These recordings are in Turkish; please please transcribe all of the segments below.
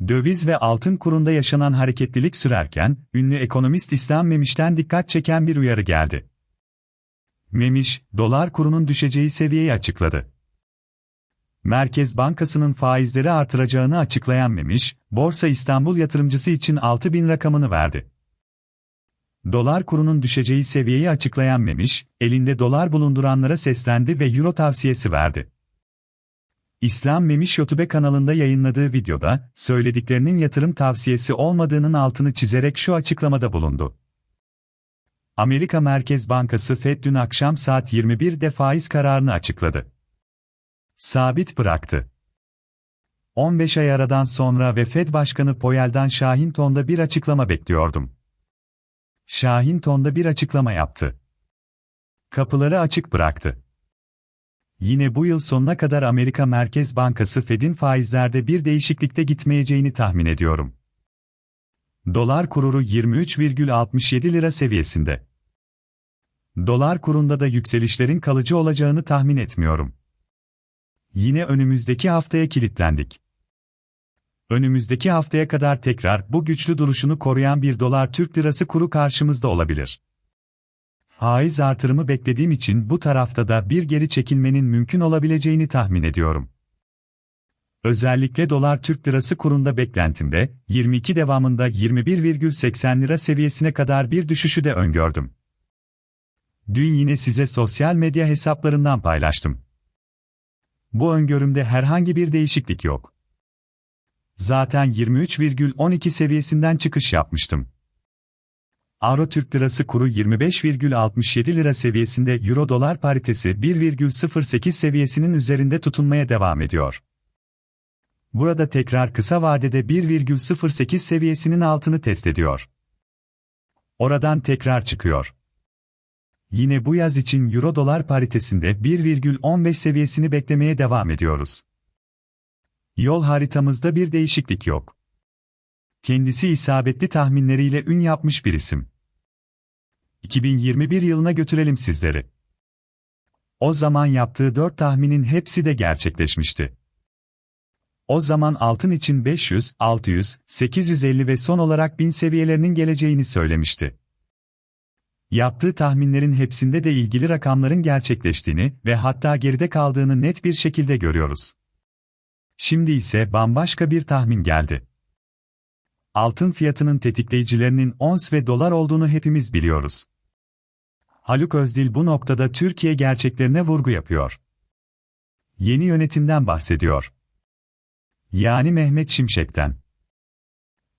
Döviz ve altın kurunda yaşanan hareketlilik sürerken, ünlü ekonomist İslam Memiş'ten dikkat çeken bir uyarı geldi. Memiş, dolar kurunun düşeceği seviyeyi açıkladı. Merkez Bankası'nın faizleri artıracağını açıklayan Memiş, Borsa İstanbul yatırımcısı için 6000 rakamını verdi. Dolar kurunun düşeceği seviyeyi açıklayan Memiş, elinde dolar bulunduranlara seslendi ve euro tavsiyesi verdi. İslam Memiş YouTube kanalında yayınladığı videoda, söylediklerinin yatırım tavsiyesi olmadığının altını çizerek şu açıklamada bulundu. Amerika Merkez Bankası Fed dün akşam saat 21'de faiz kararını açıkladı. Sabit bıraktı. 15 ay aradan sonra ve Fed Başkanı Powell'dan Şahin Ton'da bir açıklama bekliyordum. Şahin Ton'da bir açıklama yaptı. Kapıları açık bıraktı. Yine bu yıl sonuna kadar Amerika Merkez Bankası Fed'in faizlerde bir değişiklikte gitmeyeceğini tahmin ediyorum. Dolar kururu 23,67 lira seviyesinde. Dolar kurunda da yükselişlerin kalıcı olacağını tahmin etmiyorum. Yine önümüzdeki haftaya kilitlendik. Önümüzdeki haftaya kadar tekrar bu güçlü duruşunu koruyan bir dolar Türk lirası kuru karşımızda olabilir. Faiz artırımı beklediğim için bu tarafta da bir geri çekilmenin mümkün olabileceğini tahmin ediyorum. Özellikle dolar Türk lirası kurunda beklentimde 22 devamında 21,80 lira seviyesine kadar bir düşüşü de öngördüm. Dün yine size sosyal medya hesaplarından paylaştım. Bu öngörümde herhangi bir değişiklik yok. Zaten 23,12 seviyesinden çıkış yapmıştım. Avro Türk Lirası kuru 25,67 lira seviyesinde Euro dolar paritesi 1,08 seviyesinin üzerinde tutunmaya devam ediyor. Burada tekrar kısa vadede 1,08 seviyesinin altını test ediyor. Oradan tekrar çıkıyor. Yine bu yaz için Euro dolar paritesinde 1,15 seviyesini beklemeye devam ediyoruz. Yol haritamızda bir değişiklik yok. Kendisi isabetli tahminleriyle ün yapmış bir isim. 2021 yılına götürelim sizleri. O zaman yaptığı dört tahminin hepsi de gerçekleşmişti. O zaman altın için 500, 600, 850 ve son olarak 1000 seviyelerinin geleceğini söylemişti. Yaptığı tahminlerin hepsinde de ilgili rakamların gerçekleştiğini ve hatta geride kaldığını net bir şekilde görüyoruz. Şimdi ise bambaşka bir tahmin geldi. Altın fiyatının tetikleyicilerinin ons ve dolar olduğunu hepimiz biliyoruz. Haluk Özdil bu noktada Türkiye gerçeklerine vurgu yapıyor. Yeni yönetimden bahsediyor. Yani Mehmet Şimşek'ten.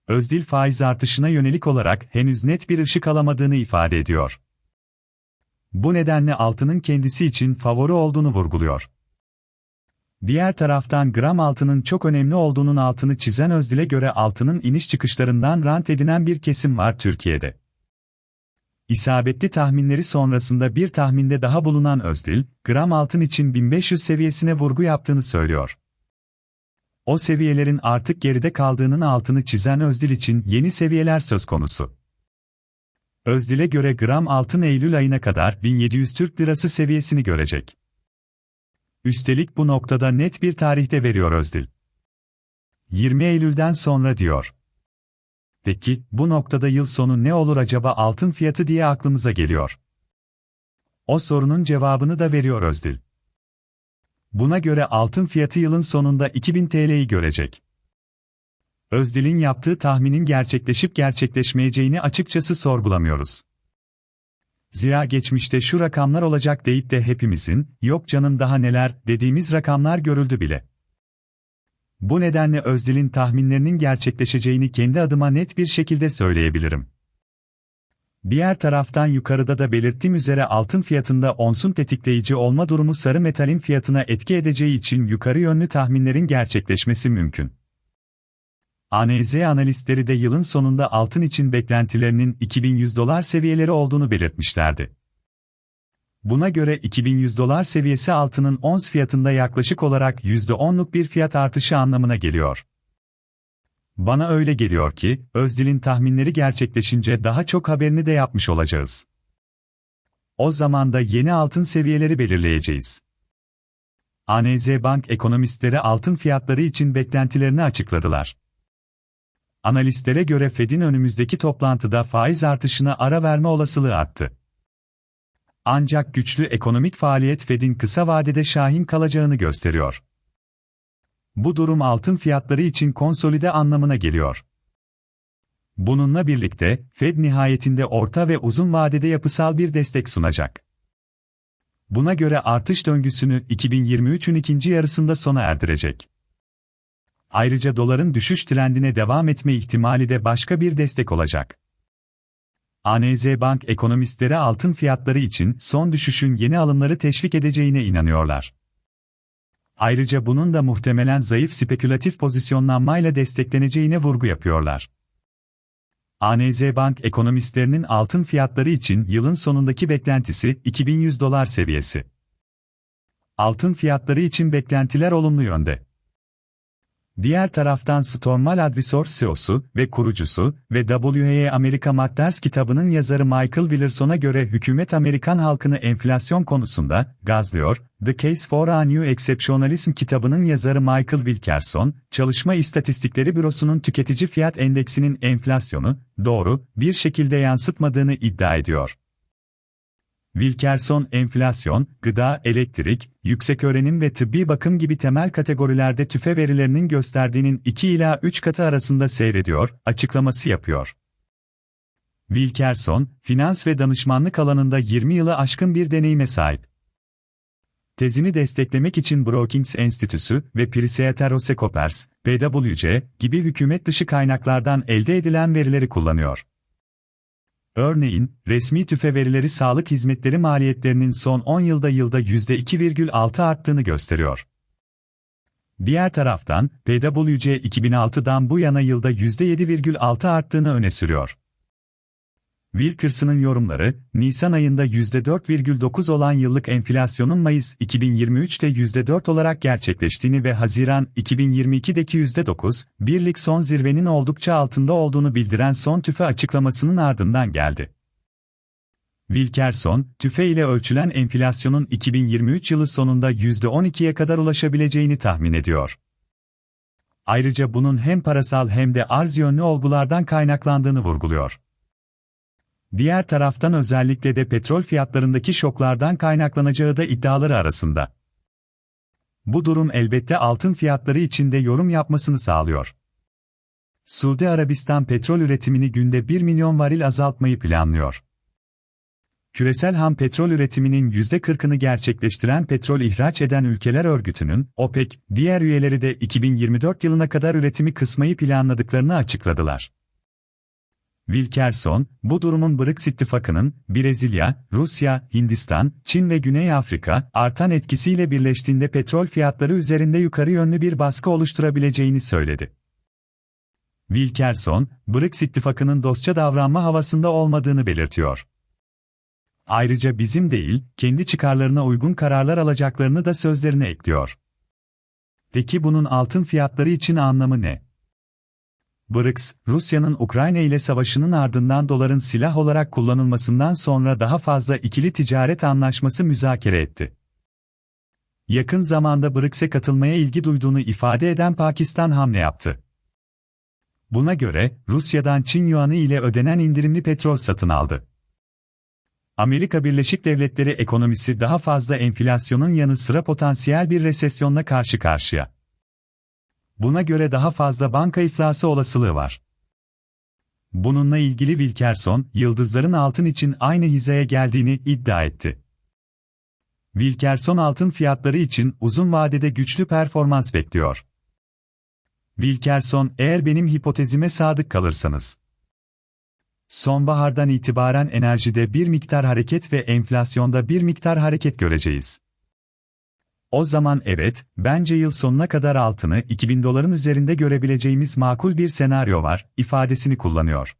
Özdil faiz artışına yönelik olarak henüz net bir ışık alamadığını ifade ediyor. Bu nedenle altının kendisi için favori olduğunu vurguluyor. Diğer taraftan gram altının çok önemli olduğunun altını çizen Özdil'e göre altının iniş çıkışlarından rant edinen bir kesim var Türkiye'de. İsabetli tahminleri sonrasında bir tahminde daha bulunan Özdil, gram altın için 1500 seviyesine vurgu yaptığını söylüyor. O seviyelerin artık geride kaldığının altını çizen Özdil için yeni seviyeler söz konusu. Özdil'e göre gram altın Eylül ayına kadar 1700 Türk Lirası seviyesini görecek. Üstelik bu noktada net bir tarihte veriyor Özdil. 20 Eylül'den sonra diyor. Peki, bu noktada yıl sonu ne olur acaba altın fiyatı diye aklımıza geliyor. O sorunun cevabını da veriyor Özdil. Buna göre altın fiyatı yılın sonunda 2000 TL'yi görecek. Özdil'in yaptığı tahminin gerçekleşip gerçekleşmeyeceğini açıkçası sorgulamıyoruz. Zira geçmişte şu rakamlar olacak deyip de hepimizin, yok canım daha neler, dediğimiz rakamlar görüldü bile. Bu nedenle Özdil'in tahminlerinin gerçekleşeceğini kendi adıma net bir şekilde söyleyebilirim. Diğer taraftan yukarıda da belirttiğim üzere altın fiyatında onsun tetikleyici olma durumu sarı metalin fiyatına etki edeceği için yukarı yönlü tahminlerin gerçekleşmesi mümkün. ANZ analistleri de yılın sonunda altın için beklentilerinin 2100 dolar seviyeleri olduğunu belirtmişlerdi. Buna göre 2100 dolar seviyesi altının ons fiyatında yaklaşık olarak %10'luk bir fiyat artışı anlamına geliyor. Bana öyle geliyor ki, Özdil'in tahminleri gerçekleşince daha çok haberini de yapmış olacağız. O zaman da yeni altın seviyeleri belirleyeceğiz. ANZ Bank ekonomistleri altın fiyatları için beklentilerini açıkladılar. Analistlere göre Fed'in önümüzdeki toplantıda faiz artışına ara verme olasılığı arttı. Ancak güçlü ekonomik faaliyet Fed'in kısa vadede şahin kalacağını gösteriyor. Bu durum altın fiyatları için konsolide anlamına geliyor. Bununla birlikte, Fed nihayetinde orta ve uzun vadede yapısal bir destek sunacak. Buna göre artış döngüsünü 2023'ün ikinci yarısında sona erdirecek. Ayrıca doların düşüş trendine devam etme ihtimali de başka bir destek olacak. ANZ Bank ekonomistleri altın fiyatları için son düşüşün yeni alımları teşvik edeceğine inanıyorlar. Ayrıca bunun da muhtemelen zayıf spekülatif pozisyonlanmayla destekleneceğine vurgu yapıyorlar. ANZ Bank ekonomistlerinin altın fiyatları için yılın sonundaki beklentisi 2100 dolar seviyesi. Altın fiyatları için beklentiler olumlu yönde. Diğer taraftan Stormal Advisor CEO'su ve kurucusu ve WHA Amerika Matters kitabının yazarı Michael Willerson'a göre hükümet Amerikan halkını enflasyon konusunda gazlıyor. The Case for a New Exceptionalism kitabının yazarı Michael Wilkerson, Çalışma İstatistikleri Bürosu'nun tüketici fiyat endeksinin enflasyonu, doğru, bir şekilde yansıtmadığını iddia ediyor. Wilkerson enflasyon, gıda, elektrik, yüksek öğrenim ve tıbbi bakım gibi temel kategorilerde tüfe verilerinin gösterdiğinin 2 ila 3 katı arasında seyrediyor, açıklaması yapıyor. Wilkerson, finans ve danışmanlık alanında 20 yılı aşkın bir deneyime sahip. Tezini desteklemek için Brookings Enstitüsü ve PricewaterhouseCoopers, PwC gibi hükümet dışı kaynaklardan elde edilen verileri kullanıyor. Örneğin, resmi tüfe verileri sağlık hizmetleri maliyetlerinin son 10 yılda yılda %2,6 arttığını gösteriyor. Diğer taraftan, PwC 2006'dan bu yana yılda %7,6 arttığını öne sürüyor. Wilkerson'ın yorumları, Nisan ayında %4,9 olan yıllık enflasyonun Mayıs 2023'te %4 olarak gerçekleştiğini ve Haziran 2022'deki %9, birlik son zirvenin oldukça altında olduğunu bildiren son tüfe açıklamasının ardından geldi. Wilkerson, tüfe ile ölçülen enflasyonun 2023 yılı sonunda %12'ye kadar ulaşabileceğini tahmin ediyor. Ayrıca bunun hem parasal hem de arz yönlü olgulardan kaynaklandığını vurguluyor. Diğer taraftan özellikle de petrol fiyatlarındaki şoklardan kaynaklanacağı da iddiaları arasında. Bu durum elbette altın fiyatları için de yorum yapmasını sağlıyor. Suudi Arabistan petrol üretimini günde 1 milyon varil azaltmayı planlıyor. Küresel ham petrol üretiminin %40'ını gerçekleştiren petrol ihraç eden ülkeler örgütünün, OPEC, diğer üyeleri de 2024 yılına kadar üretimi kısmayı planladıklarını açıkladılar. Wilkerson, bu durumun BRICS ittifakının, Brezilya, Rusya, Hindistan, Çin ve Güney Afrika, artan etkisiyle birleştiğinde petrol fiyatları üzerinde yukarı yönlü bir baskı oluşturabileceğini söyledi. Wilkerson, BRICS ittifakının dostça davranma havasında olmadığını belirtiyor. Ayrıca bizim değil, kendi çıkarlarına uygun kararlar alacaklarını da sözlerine ekliyor. Peki bunun altın fiyatları için anlamı ne? BRICS, Rusya'nın Ukrayna ile savaşının ardından doların silah olarak kullanılmasından sonra daha fazla ikili ticaret anlaşması müzakere etti. Yakın zamanda BRICS'e katılmaya ilgi duyduğunu ifade eden Pakistan hamle yaptı. Buna göre, Rusya'dan Çin yuanı ile ödenen indirimli petrol satın aldı. Amerika Birleşik Devletleri ekonomisi daha fazla enflasyonun yanı sıra potansiyel bir resesyonla karşı karşıya. Buna göre daha fazla banka iflası olasılığı var. Bununla ilgili Wilkerson, yıldızların altın için aynı hizaya geldiğini iddia etti. Wilkerson altın fiyatları için uzun vadede güçlü performans bekliyor. Wilkerson, eğer benim hipotezime sadık kalırsanız, sonbahardan itibaren enerjide bir miktar hareket ve enflasyonda bir miktar hareket göreceğiz. O zaman evet, bence yıl sonuna kadar altını 2000 doların üzerinde görebileceğimiz makul bir senaryo var, ifadesini kullanıyor.